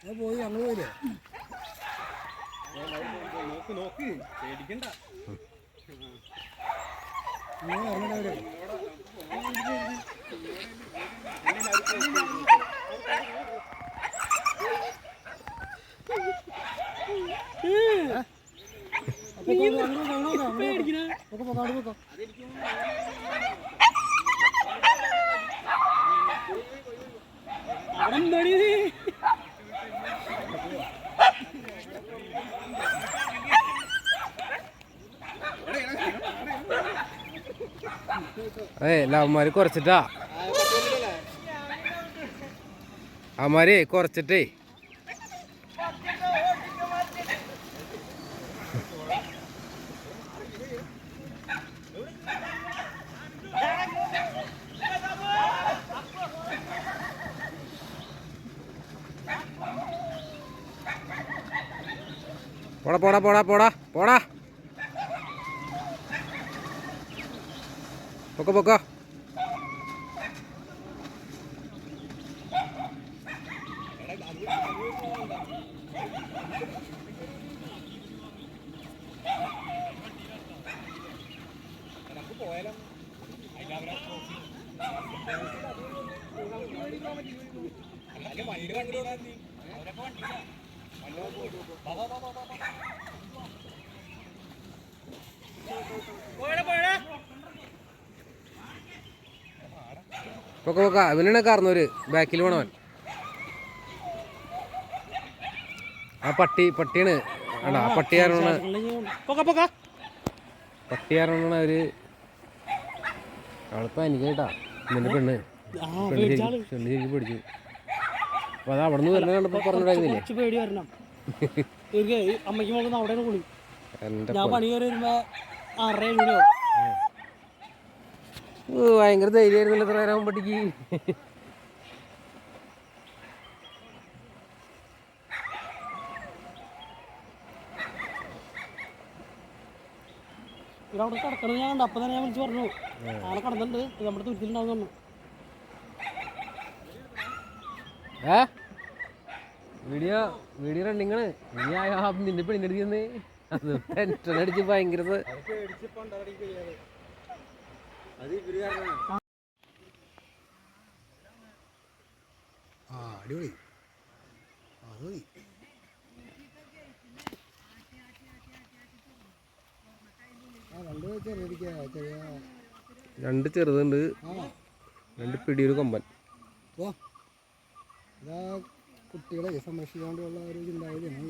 അത് പോയി അങ്ങ് പോയില്ലേ? നോക്ക് നോക്ക്. പേടിക്കണ്ട. ഇങ്ങനെ ഇറങ്ങണവര് അപ്പൊ അങ്ങോട്ട് അങ്ങോട്ട് അങ്ങോട്ട് പോക്കാം ഏ അവന്മാര് കുറച്ചിട്ടാ. അവന്മാരെ കുറച്ചിട്ടേ. പോടാ പോടാ പോടാ പോടാ പോടാ. പൊക്കോ പൊക്കോ. പൊക്ക പൊക്ക. അവനാണ് കാർന്നവര് ബാക്കിൽ പോണവൻ. ആ പട്ടി പട്ടിയാണ്. ആണ്ടാ ആ പട്ടിയാരാണ് പൊക്ക പൊക്ക. പട്ടിയാരാണ് അവർ? അവളിപ്പോ എനിക്കേട്ടാ നിന്റെ പെണ്ണ്. പെണ്ണ് ശരിക്കും പിടിച്ചു. അപ്പൊ അത് അവിടെ നിന്ന് വരുന്ന കണ്ടപ്പോൾ പറഞ്ഞിട്ടുണ്ടായിരുന്നില്ലേ കുറച്ച് പേടി വരണം. അമ്മയ്ക്ക് മോക്കുന്ന അവിടെ കൂടി ഞാൻ പണി കയറി വരുമ്പോ ആറര ഏഴ് ഭയങ്കര ധൈര്യമായിരുന്നല്ലോ ഇത്ര നേരം പട്ടിക്ക് ഇവിടെ അവിടെ കിടക്കണത് ഞാൻ കണ്ടു. അപ്പൊ തന്നെ ഞാൻ വിളിച്ച് പറഞ്ഞു. ആളെ കിടന്നിട്ടുണ്ട്. നമ്മുടെ തുരുത്തിലുണ്ടാവും പറഞ്ഞു. ഏ? വീഡിയോ വീഡിയോ റണ്ണിങ്ങൾ നീ ആ നിന്റെ പെണ്ണിനടിക്കുന്നേ അത് ടെൻഷൻ അടിച്ച് ഭയങ്കര അടിപൊളി. അത് മതി. ആ രണ്ട് ചെറുതുണ്ട്. രണ്ട് പിടിയൊരു കൊമ്പൻ. ഓ ഇതാ കുട്ടികളെ സംരക്ഷിക്കാണ്ടുള്ള ഒരു ചിന്താഗതിയാണ്.